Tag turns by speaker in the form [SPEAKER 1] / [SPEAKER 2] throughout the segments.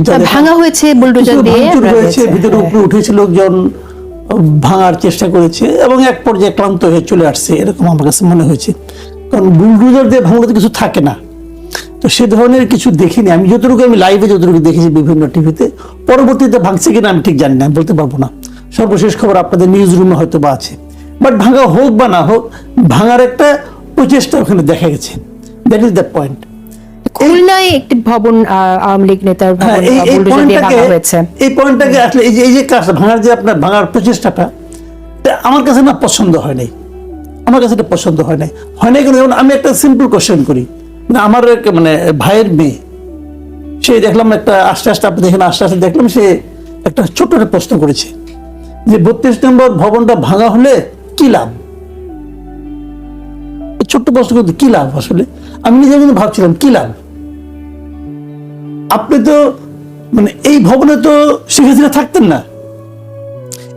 [SPEAKER 1] যাদের-
[SPEAKER 2] ভাঙা হয়েছে বুলডোজার দিয়ে?
[SPEAKER 1] হয়েছে
[SPEAKER 2] হয়েছে।
[SPEAKER 1] ভিতরে উপরে উঠেছে লোকজন ভাঙার চেষ্টা করেছে এবং এক পর্যায়ে ক্লান্ত হয়ে চলে আসছে এরকম আমার কাছে মনে হয়েছে। কারণ বুলডোজার দিয়ে ভাঙলে তো কিছু থাকে না। তো সে ধরনের কিছু দেখিনি। আমি যতটুকু আমি লাইভে যতটুকু দেখেছি বিভিন্ন টিভিতে পরবর্তীতে ভাঙছে কিনা আমি ঠিক জানি না আমি বলতে পারব না। সর্বশেষ খবর আপনাদের নিউজ রুমে হয়তো বা আছে। বাট ভাঙা হোক বা না হোক ভাঙার একটা প্রচেষ্টা ওখানে দেখা গেছে। দ্যাট ইজ দ্য পয়েন্ট
[SPEAKER 2] খুলনায় একটি ভবন আওয়ামী লীগ নেতার
[SPEAKER 1] হ্যাঁ, এই পয়েন্টটাকে
[SPEAKER 2] হয়েছে।
[SPEAKER 1] এই পয়েন্টটাকে আসলে এই যে এই যে কাজ ভাঙার যে আপনার ভাঙার প্রচেষ্টাটা আমার কাছে না পছন্দ হয় নাই। আমার কাছে এটা পছন্দ হয় নাই। হয় নাই কেন? যেমন আমি একটা সিম্পল কোশ্চেন করি। না আমার মানে ভাইয়ের মেয়ে সে দেখলাম একটা আস্তে আস্তে আপনি দেখেন আস্তে আস্তে দেখলাম সে একটা ছোট্ট একটা প্রশ্ন করেছে। যে বত্রিশ নম্বর ভবনটা ভাঙা হলে কি লাভ? ছোট্ট প্রশ্ন করতে কি লাভ আসলে? আমি নিজে কিন্তু ভাবছিলাম কি লাভ? আপনি তো মানে এই ভবনে তো শেখ হাসিনা থাকতেন না।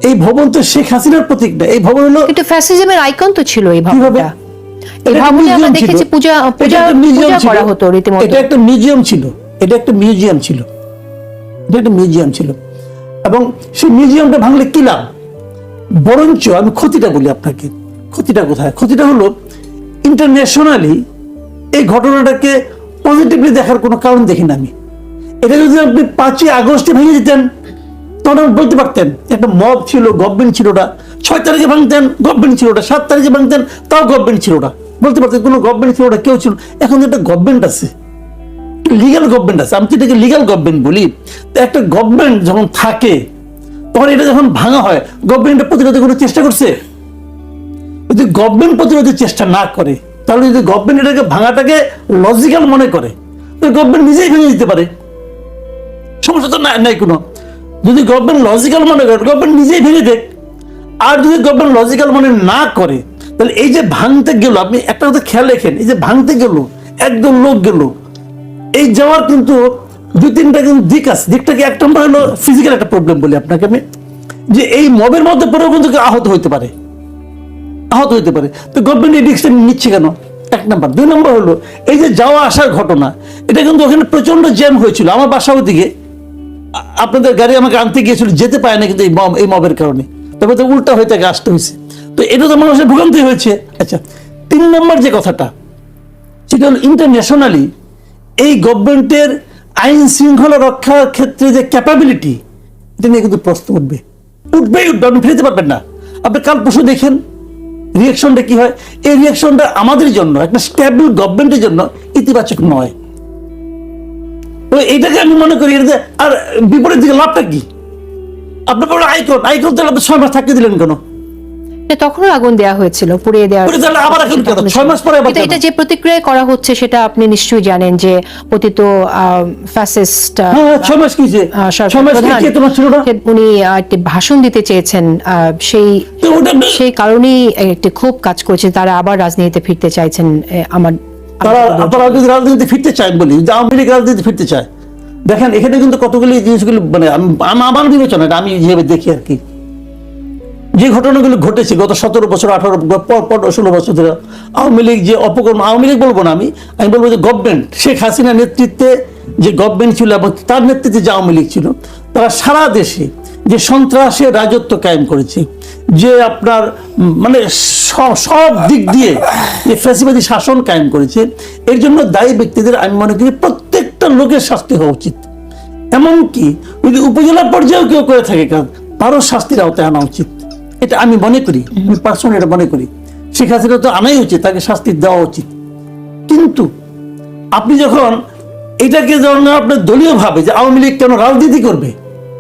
[SPEAKER 1] এই ভবন তো শেখ হাসিনার প্রতীক না। এই ভবন হলো
[SPEAKER 2] কিন্তু ফ্যাসিজমের আইকন তো ছিল এই ভবনটা। এই ভবনে আমরা দেখেছি পূজা পূজা
[SPEAKER 1] ছিল।
[SPEAKER 2] করা হতো রীতিমতো।
[SPEAKER 1] এটা একটা মিউজিয়াম ছিল। এটা একটা মিউজিয়াম ছিল। এটা একটা মিউজিয়াম ছিল। এবং সেই মিউজিয়ামটা ভাঙলে কি লাভ? বরঞ্চ আমি ক্ষতিটা বলি আপনাকে। ক্ষতিটা কোথায়? ক্ষতিটা হলো ইন্টারন্যাশনালি এই ঘটনাটাকে পজিটিভলি দেখার কোনো কারণ দেখি না আমি। এটা যদি আপনি পাঁচই আগস্টে ভেঙে দিতেন, তখন আপনি বলতে পারতেন, একটা মব ছিল, গভর্নমেন্ট ছিল ওটা। ছয় তারিখে ভাঙতেন, গভর্নমেন্ট ছিল ওটা। সাত তারিখে ভাঙতেন, তাও গভর্নমেন্ট ছিল ওটা। বলতে পারতেন, কোনো গভর্নমেন্ট ছিল ওটা, কেউ ছিল এখন একটা গভর্নমেন্ট আছে। লিগাল গভর্নমেন্ট আছে। আমি তো এটাকে লিগাল গভর্নমেন্ট বলি। তো একটা গভর্নমেন্ট যখন থাকে, তখন এটা যখন ভাঙা হয়, গভর্নমেন্ট প্রতিরোধের কোনো চেষ্টা করছে? যদি গভর্নমেন্ট প্রতিরোধের চেষ্টা না করে, তাহলে যদি গভর্নমেন্ট এটাকে ভাঙাটাকে লজিক্যাল মনে করে তো গভর্নমেন্ট নিজেই ভেঙে দিতে পারে। সমস্যা তো নাই কোনো। যদি গভর্নমেন্ট লজিক্যাল মনে করে গভর্নমেন্ট নিজেই ভেঙে দেখ আর যদি গভর্নমেন্ট লজিক্যাল মনে না করে, তাহলে এই যে ভাঙতে গেল, আপনি একটা কথা খেয়াল রেখেন, এই যে ভাঙতে গেল একদম লোক গেল, এই যাওয়ার কিন্তু দুই তিনটা কিন্তু দিক আছে। দিকটা কি এক নম্বর হলো ফিজিক্যাল একটা প্রবলেম বলি আপনাকে আমি, যে এই মবের মধ্যে পড়েও কিন্তু আহত হইতে পারে। আহত হইতে পারে। তো গভর্নমেন্ট এই রিক্সটা নিচ্ছে কেন? এক নম্বর। দুই নম্বর হলো, এই যে যাওয়া আসার ঘটনা, এটা কিন্তু ওখানে প্রচণ্ড জ্যাম হয়েছিল। আমার বাসা ওদিকে আপনাদের গাড়ি আমাকে আনতে গিয়েছিল, যেতে পারে না কিন্তু এই মব এই মবের কারণে। তবে তো উল্টা হয়ে তাকে আসতে হয়েছে। তো এটা তো মানুষের ভোগান্তি হয়েছে। আচ্ছা তিন নম্বর যে কথাটা, সেটা হলো ইন্টারন্যাশনালি এই গভর্নমেন্টের আইন শৃঙ্খলা রক্ষার ক্ষেত্রে যে ক্যাপাবিলিটি এটা নিয়ে কিন্তু প্রশ্ন উঠবে। উঠবেই উঠবে, আপনি ফিরতে পারবেন না। আপনি কাল পরশু দেখেন রিয়াকশনটা কি হয়? এই রিয়াকশনটা আমাদের জন্য, একটা স্টেবল গভর্নমেন্টের জন্য ইতিবাচক নয়। তো এইটাকে আমি মনে করি যে- আর বিপরীত দিকে লাভটা কি? আপনার বড় আইকন আইকন তাহলে আপনি ছয় মাস থাকতে দিলেন কেন?
[SPEAKER 2] তখনও আগুন হয়েছিল পুড়িয়ে দেওয়া
[SPEAKER 1] আবার এখন কেন? ছয় মাস পরে
[SPEAKER 2] এটা- যে প্রতিক্রিয়া করা হচ্ছে সেটা আপনি নিশ্চয়ই জানেন যে পতিত ফ্যাসিস্ট
[SPEAKER 1] হ্যাঁ ছয় মাস কি যে?
[SPEAKER 2] উনি একটি ভাষণ দিতে চেয়েছেন সেই সেই কারণেই একটি খুব কাজ করেছে তারা আবার রাজনীতিতে ফিরতে চাইছেন আমার
[SPEAKER 1] তারা তারা যদি রাজনীতি ফিরতে চায় বলি যে আওয়ামী লীগ রাজনীতি ফিরতে চায় দেখেন এখানে কিন্তু কতগুলি জিনিসগুলি মানে আমার বিবেচনা আমি যেভাবে দেখি আর কি। যে ঘটনাগুলো ঘটেছে গত সতেরো বছর আঠারো পর পর ষোলো বছর ধরে আওয়ামী লীগ যে অপকর্ম আওয়ামী লীগ বলব না আমি আমি বলব যে গভর্নমেন্ট শেখ হাসিনার নেতৃত্বে যে গভর্নমেন্ট ছিল এবং তার নেতৃত্বে যে আওয়ামী লীগ ছিল তারা সারা দেশে যে সন্ত্রাসের রাজত্ব কায়েম করেছে, যে আপনার মানে সব দিক দিয়ে যে ফ্যাসিবাদী শাসন কায়েম করেছে, এর জন্য দায়ী ব্যক্তিদের আমি মনে করি প্রত্যেকটা লোকের শাস্তি হওয়া উচিত। এমনকি যদি উপজেলা পর্যায়েও কেউ করে থাকে কাজ তারও শাস্তির আওতায় আনা উচিত। এটা আমি মনে করি, আমি পার্সোনালি এটা মনে করি। শেখ হাসিনা তো আনাই উচিত, তাকে শাস্তি দেওয়া উচিত। কিন্তু আপনি যখন এটাকে যখন আপনার দলীয় ভাবে যে আওয়ামী লীগ কেন রাজনীতি করবে,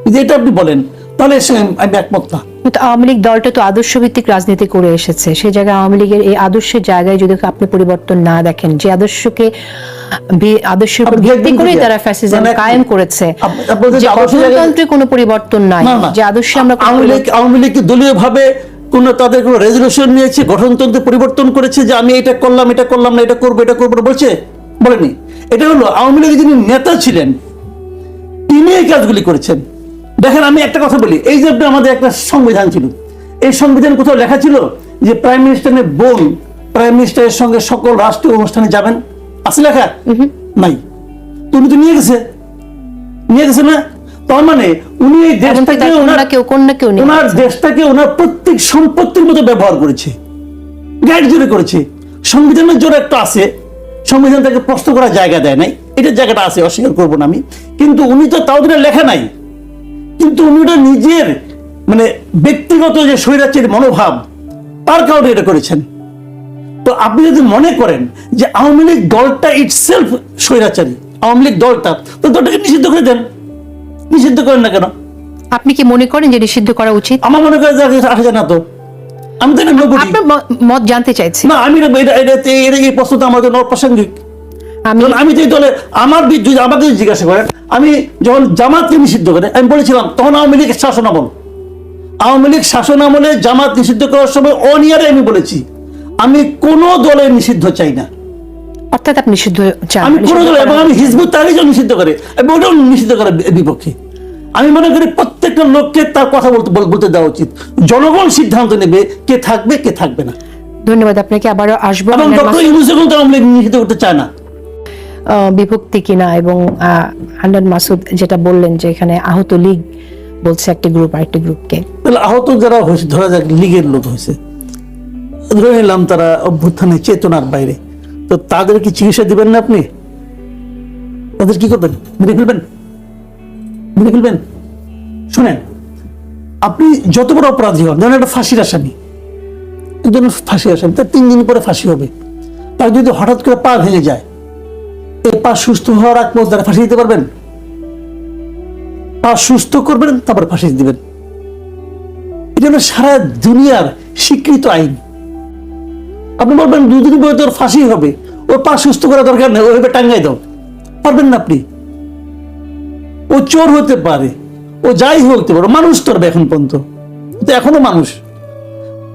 [SPEAKER 1] যদি এটা আপনি বলেন তাহলে আমি একমত না।
[SPEAKER 2] কিন্তু আওয়ামী লীগ দলটা তো আদর্শ ভিত্তিক রাজনীতি করে এসেছে। সেই জায়গায় আওয়ামী লীগের এই আদর্শের জায়গায় যদি আপনি পরিবর্তন না দেখেন যে আদর্শকে আদর্শের উপর ভিত্তি
[SPEAKER 1] কোথায়?
[SPEAKER 2] তারা ফ্যাসিজম
[SPEAKER 1] মানে
[SPEAKER 2] কায়েম করেছে। যে গঠনতন্ত্রে কোনো পরিবর্তন নাই যে আদর্শে আমরা
[SPEAKER 1] আওয়ামী লীগ আওয়ামী লীগ দলীয় ভাবে কোন তাদের কোনো রেজলিউশন নিয়েছে গঠনতন্ত্র পরিবর্তন করেছে যে আমি এটা করলাম এটা করলাম না এটা করব এটা করব বলছে? বলেনি এটা হলো আওয়ামী লীগের যিনি নেতা ছিলেন তিনি এই কাজগুলি করেছেন। দেখেন আমি একটা কথা বলি এই যে আমাদের একটা সংবিধান ছিল এই সংবিধান কোথাও লেখা ছিল যে প্রাইম মিনিস্টারের বোন প্রাইম মিনিস্টারের সঙ্গে সকল রাষ্ট্রীয় অনুষ্ঠানে যাবেন? আছে লেখা? নাই। তুমি তো নিয়ে গেছে। নিয়ে গেছে না? তার মানে উনি এই দেশটাকে ওনার দেশটাকে ওনার প্রত্যেক সম্পত্তির মতো ব্যবহার করেছে। গাইড জোরে করেছে। সংবিধানের জোরে একটা আছে। সংবিধান তাকে প্রশ্ন করার জায়গা দেয় নাই। এটার জায়গাটা আছে অস্বীকার করব না আমি। কিন্তু উনি তো তাও ওটা লেখা নাই। কিন্তু উনি ওটা নিজের মানে ব্যক্তিগত যে স্বৈরাচারী মনোভাব তার কারণে এটা করেছেন। তো আপনি যদি মনে করেন যে আওয়ামী লীগ দলটা ইটসেলফ স্বৈরাচারী আওয়ামী লীগ দলটা তো দলটাকে নিষিদ্ধ করে দেন। নিষিদ্ধ করেন না কেন?
[SPEAKER 2] আপনি কি মনে করেন যে নিষিদ্ধ করা উচিত?
[SPEAKER 1] আমার মনে করে যে আসা যায় না তো। আমি তো এটা
[SPEAKER 2] আপনার মত জানতে চাইছি।
[SPEAKER 1] না আমি এটা- এটা এই প্রশ্নটা আমার জন্য অপ্রাসঙ্গিক।
[SPEAKER 2] আমি
[SPEAKER 1] যে দলে আমার যদি আমাকে জিজ্ঞাসা করেন আমি যখন জামাতকে নিষিদ্ধ করে আমি বলেছিলাম তখন আওয়ামী লীগের শাসন আমল। আওয়ামী লীগ শাসন আমলে জামাত নিষিদ্ধ করার সময় অনিয়ারে আমি বলেছি আমি কোন দলে নিষিদ্ধ চাই না।
[SPEAKER 2] অর্থাৎ আপনি নিষিদ্ধ
[SPEAKER 1] আমি কোন দলে এবং আমি হিজবুত নিষিদ্ধ করে এবং ওটাও নিষিদ্ধ করার বি- বিপক্ষে। আমি মনে করি প্রত্যেকটা লোককে তার কথা বলতে বলতে দেওয়া উচিত। জনগণ সিদ্ধান্ত নেবে কে থাকবে কে থাকবে না।
[SPEAKER 2] ধন্যবাদ আপনাকে আবারও আসব
[SPEAKER 1] এবং ডক্টর ইউনুস এখন তো আওয়ামী লীগ নিষিদ্ধ করতে চায় না।
[SPEAKER 2] বিভক্তি কিনা এবং হান্ডান মাসুদ যেটা বললেন যে এখানে আহত লীগ বলছে একটি গ্রুপ আরেকটি গ্রুপকে
[SPEAKER 1] তাহলে আহত যারা হয়েছে, ধরা যাক লীগের লোক হয়েছে, ধরে নিলাম তারা অভ্যুত্থানে চেতনার বাইরে। তো তাদের কি চিকিৎসা দিবেন না আপনি? তাদের কি করবেন? মেরে ফেলবেন? মেরে ফেলবেন? শোনেন, আপনি যত বড় অপরাধী হন, যেমন একটা ফাঁসির আসামি একজন ফাঁসি আসামি তার তিন দিন পরে ফাঁসি হবে। তার যদি হঠাৎ করে পা ভেঙে যায় এই পা সুস্থ হওয়ার আগ পর্যন্ত ফাঁসি দিতে পারবেন। পা সুস্থ করবেন, তারপর ফাঁসি দিবেন। এটা হলো সারা দুনিয়ার স্বীকৃত আইন। আপনি বলবেন, দুদিন পরে তোর ফাঁসি হবে। ওর পা সুস্থ করা দরকার নেই, ওইভাবে টাঙ্গাই দাও। পারবেন না আপনি। ও চোর হতে পারে, ও যাই হতে পারে মানুষ তোর এখন পর্যন্ত। তো এখনও মানুষ।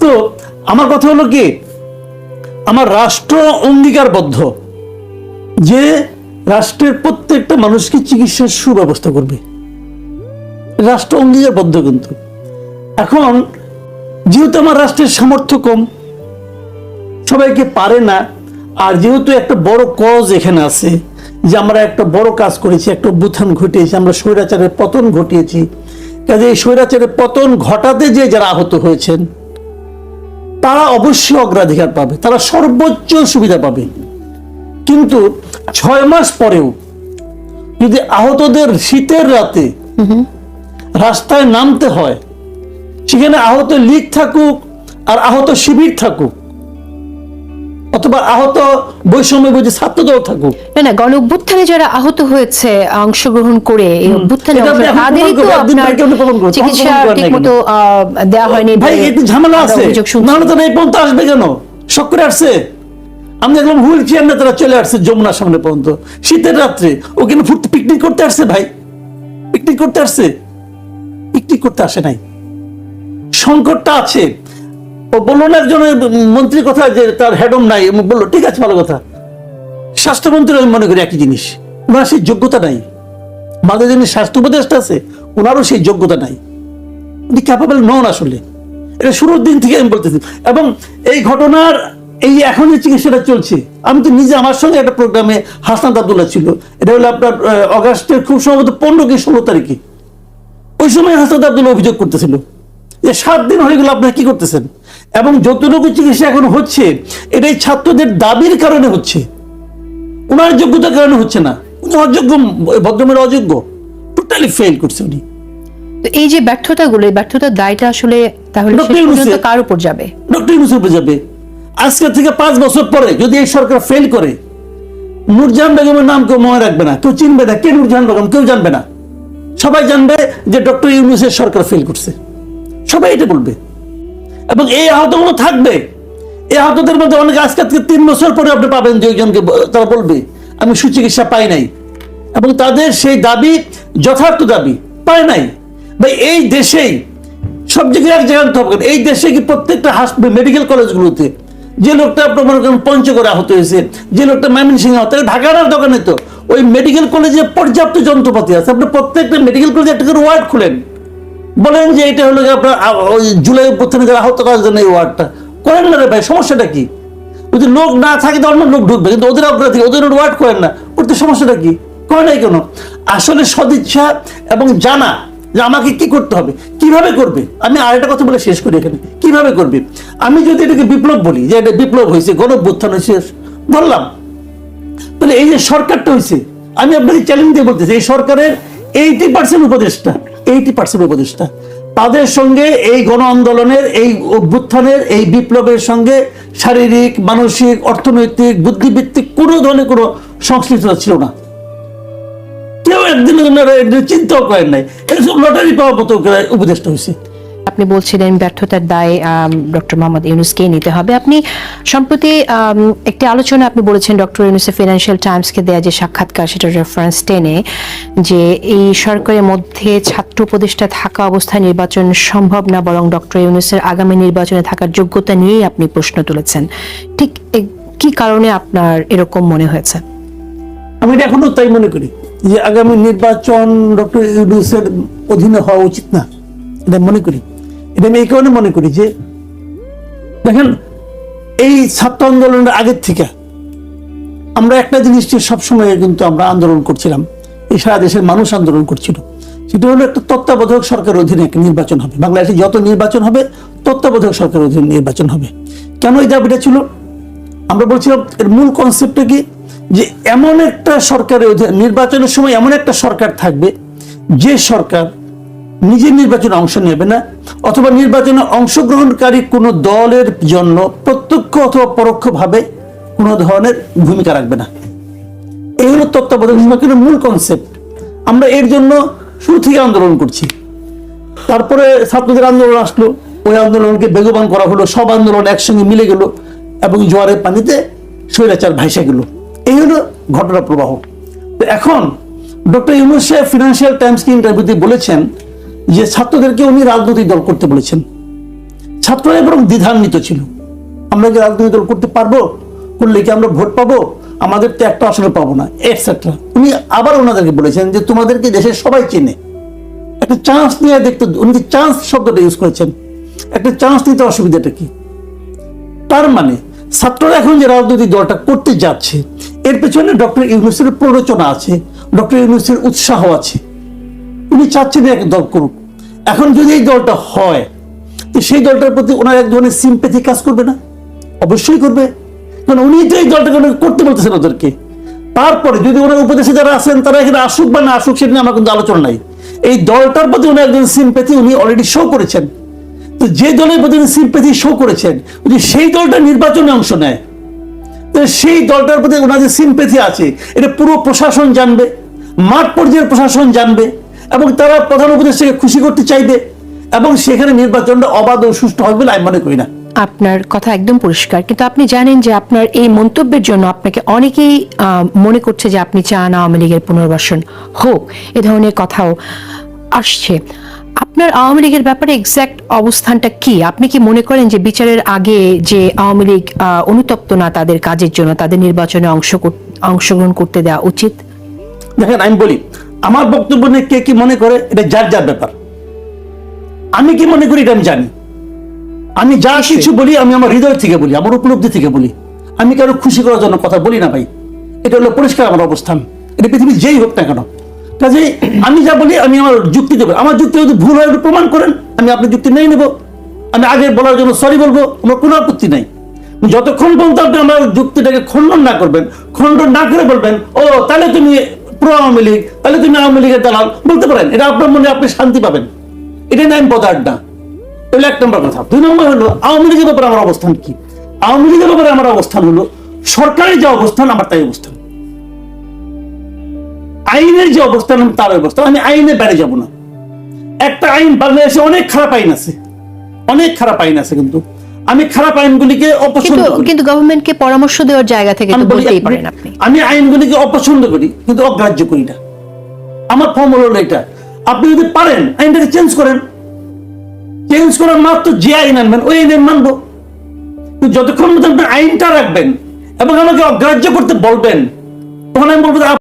[SPEAKER 1] তো আমার কথা হলো কি? আমার রাষ্ট্র অঙ্গীকারবদ্ধ। যে রাষ্ট্রের প্রত্যেকটা মানুষকে চিকিৎসার সুব্যবস্থা করবে। রাষ্ট্র অঙ্গীকারবদ্ধ কিন্তু। এখন যেহেতু আমার রাষ্ট্রের সামর্থ্য কম, সবাইকে পারে না, আর যেহেতু একটা বড় কজ এখানে আছে, যে আমরা একটা বড় কাজ করেছি, একটা অভ্যুত্থান ঘটিয়েছি, আমরা স্বৈরাচারের পতন ঘটিয়েছি, কাজে এই স্বৈরাচারের পতন ঘটাতে যে যারা আহত হয়েছেন, তারা অবশ্যই অগ্রাধিকার পাবে, তারা সর্বোচ্চ সুবিধা পাবে। কিন্তু ছয় মাস পরেও যদি আহতদের শীতের রাতে রাস্তায় নামতে হয় সেখানে আহত লীগ থাকুক আর আহত শিবির থাকুক অথবা আহত বৈষম্য বুঝে ছাত্রদল থাকুক।
[SPEAKER 2] না না গণ অভ্যুত্থানে যারা আহত হয়েছে অংশগ্রহণ করে এই অভ্যুত্থানে তাদেরই তো আপনার চিকিৎসা
[SPEAKER 1] প্রমাণ করেন না
[SPEAKER 2] ঠিক মতো দেওয়া হয়নি
[SPEAKER 1] ভাই একটু ঝামেলা আছে। নাহলে তো এই পর্যন্ত আসবে কেন? শখ করে আসছে। আমি দেখলাম হুইল চেয়ার না তারা চলে আসছে যমুনার সামনে পর্যন্ত। শীতের রাত্রে। ও কিন্তু ফুটতে পিকনিক করতে আসছে ভাই? পিকনিক করতে আসছে? পিকনিক করতে আসে নাই। সংকটটা আছে। ও বলল না একজন মন্ত্রীর কথা যে তার হেডম নাই। বলল, ঠিক আছে, ভালো কথা। স্বাস্থ্যমন্ত্রী আমি মনে করি একই জিনিস। ওনার সেই যোগ্যতা নাই। আমাদের যিনি স্বাস্থ্য উপদেষ্টা আছে, ওনারও সেই যোগ্যতা নাই। উনি ক্যাপাবল নন আসলে। এটা শুরুর দিন থেকে আমি বলতেছি। এবং এই ঘটনার এই এখন যে চিকিৎসাটা চলছে। আমি তো নিজে আমার সঙ্গে একটা প্রোগ্রামে হাসনাত আবদুল্লাহ ছিল। এটা হলো আপনার অগাস্টের খুব সম্ভবত পনেরো কি ষোলো তারিখে। ওই সময় হাসনাত আবদুল্লাহ অভিযোগ করতেছিল যে সাত দিন হয়ে গেল আপনারা কি করতেছেন? এবং যতটুকু চিকিৎসা এখন হচ্ছে। এটাই ছাত্রদের দাবির কারণে হচ্ছে। ওনার যোগ্যতার কারণে হচ্ছে না। উনি অযোগ্য ভদ্রমের অযোগ্য। টোটালি ফেল করছে উনি।
[SPEAKER 2] তো এই যে ব্যর্থতাগুলো এই ব্যর্থতার দায়টা আসলে তাহলে
[SPEAKER 1] ইউনূসের-
[SPEAKER 2] কার উপর যাবে?
[SPEAKER 1] ডক্টর ইউনুস উপরে যাবে। আজকে থেকে পাঁচ বছর পরে যদি এই সরকার ফেল করে, নূরজাহান বেগমের নাম কেউ মনে রাখবে না, কেউ চিনবে না, কে নূরজাহান বেগম, কেউ জানবে না। সবাই জানবে যে ডক্টর ইউনুসের সরকার ফেল করছে। সবাই এটা বলবে। এবং এই আহতগুলো থাকবে। এই আহতদের মধ্যে অনেক আজকে থেকে তিন বছর পরে আপনি পাবেন যে ওইজনকে তারা বলবে, আমি সুচিকিৎসা পাই নাই। এবং তাদের সেই দাবি, যথার্থ দাবি, পায় নাই। ভাই, এই দেশেই সব জায়গায় এক জায়গায়? এই দেশে কি প্রত্যেকটা মেডিকেল কলেজগুলোতে যে লোকটা আপনার মনে করেন পঞ্চগড়ে আহত হয়েছে, যে লোকটা ময়মনসিংহে আহত ঢাকার দোকানে তো। ওই মেডিকেল কলেজে পর্যাপ্ত যন্ত্রপাতি আছে। আপনি প্রত্যেকটা মেডিকেল কলেজে একটা করে ওয়ার্ড খুলেন। বলেন যে এটা হলো আপনার ওই জুলাই প্রথমে যারা আহত করার জন্য এই ওয়ার্ডটা করেন না রে ভাই, সমস্যাটা কি? যদি লোক না থাকে তো অন্য লোক ঢুকবে, কিন্তু ওদের অগ্রাধিকার ওদের ওয়ার্ড করেন না করতে সমস্যাটা কি? করে নাই কেন? আসলে সদিচ্ছা এবং জানা যে আমাকে কি করতে হবে। কীভাবে করবে? আমি আরেকটা কথা বলে শেষ করি এখানে। কীভাবে করবে? আমি যদি এটাকে বিপ্লব বলি, যে এটা বিপ্লব হয়েছে গণ অভ্যুত্থান হয়েছে, বললাম। তাহলে এই যে সরকারটা হয়েছে, আমি আপনাকে চ্যালেঞ্জ দিয়ে বলতেছি, এই সরকারের এইটি পার্সেন্ট উপদেষ্টা এইটি পার্সেন্ট উপদেষ্টা, তাদের সঙ্গে এই গণ আন্দোলনের, এই অভ্যুত্থানের, এই বিপ্লবের সঙ্গে শারীরিক, মানসিক, অর্থনৈতিক বুদ্ধিভিত্তিক কোনো ধরনের কোনো সংশ্লিষ্টতা ছিল না। কেউ একদিনের জন্য চিন্তাও করেন নাই। এটা সব লটারি পাওয়ার মতো উপদেষ্টা হয়েছে।
[SPEAKER 2] আপনি বলছিলেন ব্যর্থতার দায় ডক্টর মোহাম্মদ ইউনুসকেই নিতে হবে। আপনি সম্প্রতি একটি আলোচনা আপনি বলেছেন ডক্টর ইউনুসের ফিনান্সিয়াল টাইমসকে দেয়া যে সাক্ষাৎকার সেটা রেফারেন্স টেনে যে এই সরকারের মধ্যে ছাত্র উপদেষ্টা থাকা অবস্থায় নির্বাচন সম্ভব না বরং ডক্টর ইউনুসের আগামী নির্বাচনে থাকার যোগ্যতা নিয়েই আপনি প্রশ্ন তুলেছেন। ঠিক কি কারণে আপনার এরকম মনে হয়েছে?
[SPEAKER 1] আমি এখনও তাই মনে করি। যে আগামী নির্বাচন ডক্টর ইউনুসের অধীনে হওয়া উচিত না। এটা মনে করি। এটা আমি এই কারণে মনে করি যে, দেখেন, এই ছাত্র আন্দোলনের আগের থেকে আমরা একটা জিনিস যে সবসময় কিন্তু আমরা আন্দোলন করছিলাম, এই সারা দেশের মানুষ আন্দোলন করছিল, সেটা হলো একটা তত্ত্বাবধায়ক সরকারের অধীনে একটা নির্বাচন হবে। বাংলাদেশে যত নির্বাচন হবে, তত্ত্বাবধায়ক সরকারের অধীনে নির্বাচন হবে। কেন এই দাবিটা ছিল? আমরা বলছিলাম, এর মূল কনসেপ্টটা কি? যে এমন একটা সরকারের নির্বাচনের সময় এমন একটা সরকার থাকবে, যে সরকার নিজের নির্বাচনে অংশ নেবে না, অথবা নির্বাচনে অংশগ্রহণকারী কোনো দলের জন্য প্রত্যক্ষ অথবা পরোক্ষভাবে কোনো ধরনের ভূমিকা রাখবে না। এই হলো সরকারের মূল কনসেপ্ট আমরা এর জন্য শুরু থেকে আন্দোলন করছি। তারপরে ছাত্রদের আন্দোলন আসলো, ওই আন্দোলনকে বেগবান করা হলো, সব আন্দোলন একসঙ্গে মিলে গেল এবং জোয়ারের পানিতে স্বৈরাচার ভাইসা গেল। এই হলো ঘটনা প্রবাহ। তো এখন ডক্টর ইউনুস সাহেব ফিনান্সিয়াল টাইমসকে ইন্টারভিউতে বলেছেন যে ছাত্রদেরকে উনি রাজনৈতিক দল করতে বলেছেন। ছাত্ররা বরং দ্বিধান্বিত ছিল। আমরা কি রাজনৈতিক দল করতে পারব? করলে কি আমরা ভোট পাবো? আমাদের তো একটা আসলে পাবো না এটসেট্রা উনি আবার ওনাদেরকে বলেছেন যে তোমাদেরকে দেশের সবাই চেনে। একটা চান্স নিয়ে দেখতে, উনি চান্স শব্দটা ইউজ করেছেন, একটা চান্স নিতে অসুবিধাটা কি? তার মানে ছাত্ররা এখন যে রাজনৈতিক দলটা করতে যাচ্ছে, এর পেছনে ডক্টর ইউনুসের প্ররোচনা আছে, ডক্টর ইউনুসের উৎসাহ আছে। উনি চাচ্ছেন এক দল করুক। এখন যদি এই দলটা হয়, তো সেই দলটার প্রতি ওনার এক ধরনের সিম্পেথি কাজ করবে না? অবশ্যই করবে। কারণ উনি তো এই দলটাকে করতে বলতেছেন ওদেরকে। তারপরে যদি ওনার উপদেশে যারা আছেন, তারা এখানে আসুক বা না আসুক, সেটা নিয়ে আমার কিন্তু আলোচনা নাই। এই দলটার প্রতি উনি একজন সিম্পেথি উনি অলরেডি শো করেছেন। তো যে দলের প্রতি সিম্পেথি শো করেছেন যদি সেই দলটা নির্বাচনে অংশ নেয়। তো সেই দলটার প্রতি ওনার যে সিম্পেথি আছে, এটা পুরো প্রশাসন জানবে, মাঠ পর্যায়ের প্রশাসন জানবে, এবং তারা প্রধান উপদেষ্টাকে খুশি করতে চাইবে, এবং সেখানে নির্বাচনটা অবাধ ও সুষ্ঠু হবে বলে আমি মনে করি না।
[SPEAKER 2] আপনার কথা একদম পরিষ্কার, কিন্তু আপনি জানেন যে আপনার এই মন্তব্যের জন্য আপনাকে অনেকেই মনে করছে যে আপনি চান আওয়ামী লীগের পুনর্বাসন হোক, এ ধরনের কথাও আসছে। আপনার আওয়ামী লীগের ব্যাপারে এক্স্যাক্ট অবস্থানটা কি? আপনি কি মনে করেন যে বিচারের আগে যে আওয়ামী লীগ অনুতপ্ত না তাদের কাজের জন্য তাদের নির্বাচনে অংশ অংশগ্রহণ করতে দেওয়া উচিত?
[SPEAKER 1] দেখেন আমি বলি আমার বক্তব্য নিয়ে কে কি মনে করে এটা যার যার ব্যাপার। আমি কি মনে করি এটা আমি জানি। আমি যা কিছু বলি আমি আমার হৃদয় থেকে বলি আমার উপলব্ধি থেকে বলি। আমি কারও খুশি করার জন্য কথা বলি না ভাই। এটা হলো পরিষ্কার আমার অবস্থান। এটা পৃথিবীর যেই হোক না কেন কাজে আমি যা বলি, আমি আমার যুক্তি দেবো। আমার যুক্তি যদি ভুল হয় প্রমাণ করেন, আমি আপনার যুক্তি নেই নেব। আমি আগে বলার জন্য সরি বলব আমার কোনো আপত্তি নাই। যতক্ষণ পর্যন্ত আপনি আমার যুক্তিটাকে খণ্ডন না করবেন, খণ্ডন না করে বলবেন, ও, তাহলে তুমি প্রো আওয়ামী লীগ, তাহলে তুমি আওয়ামী লীগের দালাল, বলতে পারেন, এটা আপনার মনে আপনি শান্তি পাবেন। এটা নিয়ে আমি বদার না। এগুলো এক নম্বর কথা। দুই নম্বর হলো, আওয়ামী লীগের ব্যাপারে আমার অবস্থান কি? আওয়ামী লীগের ব্যাপারে আমার অবস্থান হলো, সরকারের যে অবস্থান, আমার তাই অবস্থান। আইনের যে অবস্থান তার অবস্থান আমি আইনের বাইরে যাব না। একটা আইন বাংলাদেশে অনেক খারাপ আইন আছে। অনেক খারাপ আইন আছে কিন্তু। আমি খারাপ আইনগুলিকে অপছন্দ
[SPEAKER 2] কিন্তু
[SPEAKER 1] করি।
[SPEAKER 2] কিন্তু গভর্নমেন্টকে পরামর্শ দেওয়ার জায়গা থেকে তো বলতেই পারেন আপনি।
[SPEAKER 1] আমি আইনগুলিকে অপছন্দ করি কিন্তু অগ্রাহ্য করি না। আমার ফর্মুলা হলো এটা। আপনি যদি পারেন আইনটাকে চেঞ্জ করেন। চেঞ্জ করার মাত্র যে আইন আনবেন ওই আইন মানবো। যতক্ষণ আপনি আইনটা রাখবেন এবং আমাকে অগ্রাহ্য করতে বলবেন তখন আমি বলব